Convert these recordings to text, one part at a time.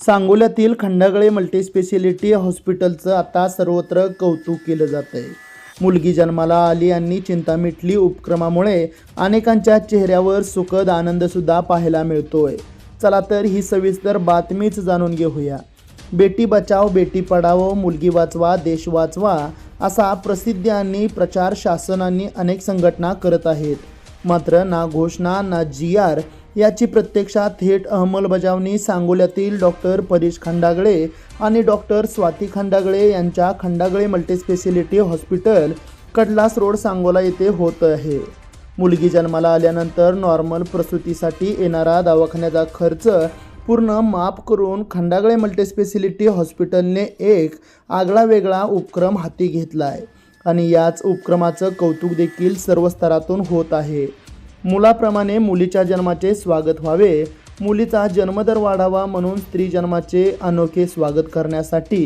सांगोल्यातील Khandagale multispeciality हॉस्पिटलचं आता सर्वत्र कौतुक केलं जात आहे मुलगी जन्माला आली आणि चिंता मिटली उपक्रमामुळे अनेकांच्या चेहऱ्यावर सुखद आनंदसुद्धा पाहायला मिळतोय. चला तर ही सविस्तर बातमीच जाणून घेऊया. बेटी बचाव बेटी पढावो मुलगी वाचवा देश वाचवा असा प्रसिद्धी आणि प्रचार शासनाने अनेक संघटना करत आहेत. मात्र ना घोषणा ना जी आर याची प्रत्यक्षात थेट अंमलबजावणी सांगोल्यातील डॉक्टर परेश खंडागळे आणि डॉक्टर स्वाती खंडागळे यांच्या Khandagale multispeciality hospital Kadlas road Sangola येथे होत आहे. मुलगी जन्माला आल्यानंतर नॉर्मल प्रसूतीसाठी येणारा दवाखान्याचा खर्च पूर्ण माफ करून खंडागळे मल्टीस्पेशालिटी हॉस्पिटलने एक आगळा वेगळा उपक्रम हाती घेतला आहे आणि याच उपक्रमाचं कौतुक देखील सर्व स्तरातून होत आहे. मुलाप्रमाणे मुलीच्या जन्माचे स्वागत व्हावे. मुलीचा जन्मदर वाढावा म्हणून स्त्री जन्माचे अनोखे स्वागत करण्यासाठी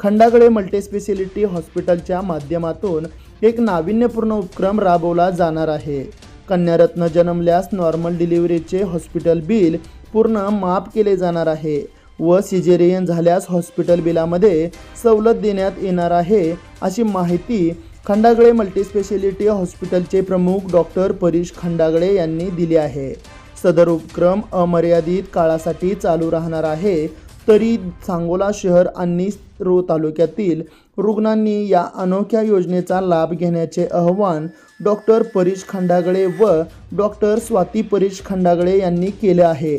खंडागळे मल्टीस्पेशालिटी हॉस्पिटलच्या माध्यमातून एक नाविन्यपूर्ण उपक्रम राबवला जाणार आहे. कन्यारत्न जन्मल्यास नॉर्मल डिलिव्हरीचे हॉस्पिटल बिल पूर्ण माफ केले जाणार आहे व सिजेरियन झाल्यास हॉस्पिटल बिलामध्ये सवलत देण्यात येणार आहे अशी माहिती खंडागळे मल्टीस्पेशालिटी हॉस्पिटलचे प्रमुख डॉक्टर परीश खंडागळे यांनी दिली आहे. सदर उपक्रम अमर्यादित काळासाठी चालू राहणार आहे. तरी सांगोला शहर आणि रो तालुक्यातील रुग्णांनी या अनोख्या योजनेचा लाभ घेण्याचे आवाहन डॉक्टर परीश खंडागळे व डॉक्टर स्वाती परीश खंडागळे यांनी केले आहे.